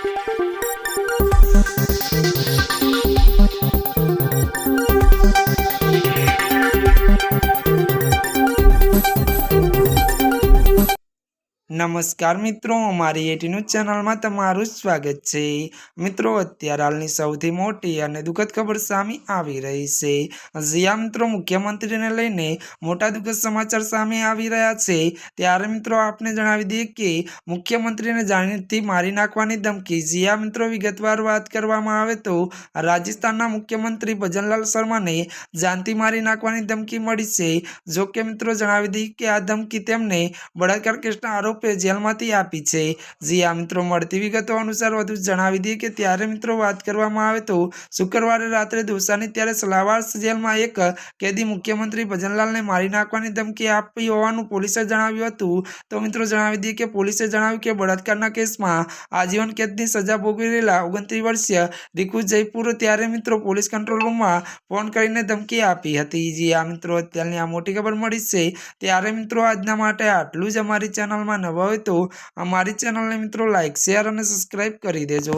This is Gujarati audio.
Thank you. નમસ્કાર મિત્રો, અમારી એટી ન્યૂઝ ચેનલમાં તમારું સ્વાગત છે. મિત્રો, અત્યારે હાલની સૌથી મોટી અને દુઃખદ ખબર સામે આવી રહી છે. જ્યાં મિત્રો, મુખ્યમંત્રીને લઈને મોટા દુઃખદ સમાચાર સામે આવી રહ્યા છે. ત્યારે મિત્રો, આપને જણાવી દઈએ કે મુખ્યમંત્રીને જાણીથી મારી નાખવાની ધમકી. જ્યાં મિત્રો, વિગતવાર વાત કરવામાં આવે તો રાજસ્થાનના મુખ્યમંત્રી ભજનલાલ શર્માને જાનથી મારી નાખવાની ધમકી મળી છે. જો કે મિત્રો, જણાવી દઈએ કે આ ધમકી તેમને બળાત્કાર કેસના આરોપે જેલમાંથી આપી છે. જી આ મિત્રો મળતી વિગતો અનુસાર વધુ જણાવી દઈએ કે ત્યારે મિત્રો વાત કરવામાં આવે તો શુક્રવારે રાત્રે દોસાની ત્યારે સલાવાસ જેલમાં એક કેદી મુખ્યમંત્રી ભજનલાલને મારી નાખવાની ધમકી આપી હોવાનું પોલીસે જણાવ્યું હતું. તો મિત્રો જણાવી દઈએ કે પોલીસે જણાવ્યું કે બળાત્કારના કેસમાં આજીવન કેદની સજા ભોગવી રહેલા ઓગણત્રીસ વર્ષીય રીકુ જયપુર ત્યારે મિત્રો પોલીસ કંટ્રોલ રૂમમાં ફોન કરીને ધમકી આપી હતી. જે આ મિત્રો અત્યારની આ મોટી ખબર મળી છે. ત્યારે મિત્રો આજના માટે આટલું જ અમારી ચેનલમાં નવા હોય તો અમારી ચેનલને મિત્રો લાઇક શેર અને સબસ્ક્રાઈબ કરી દેજો.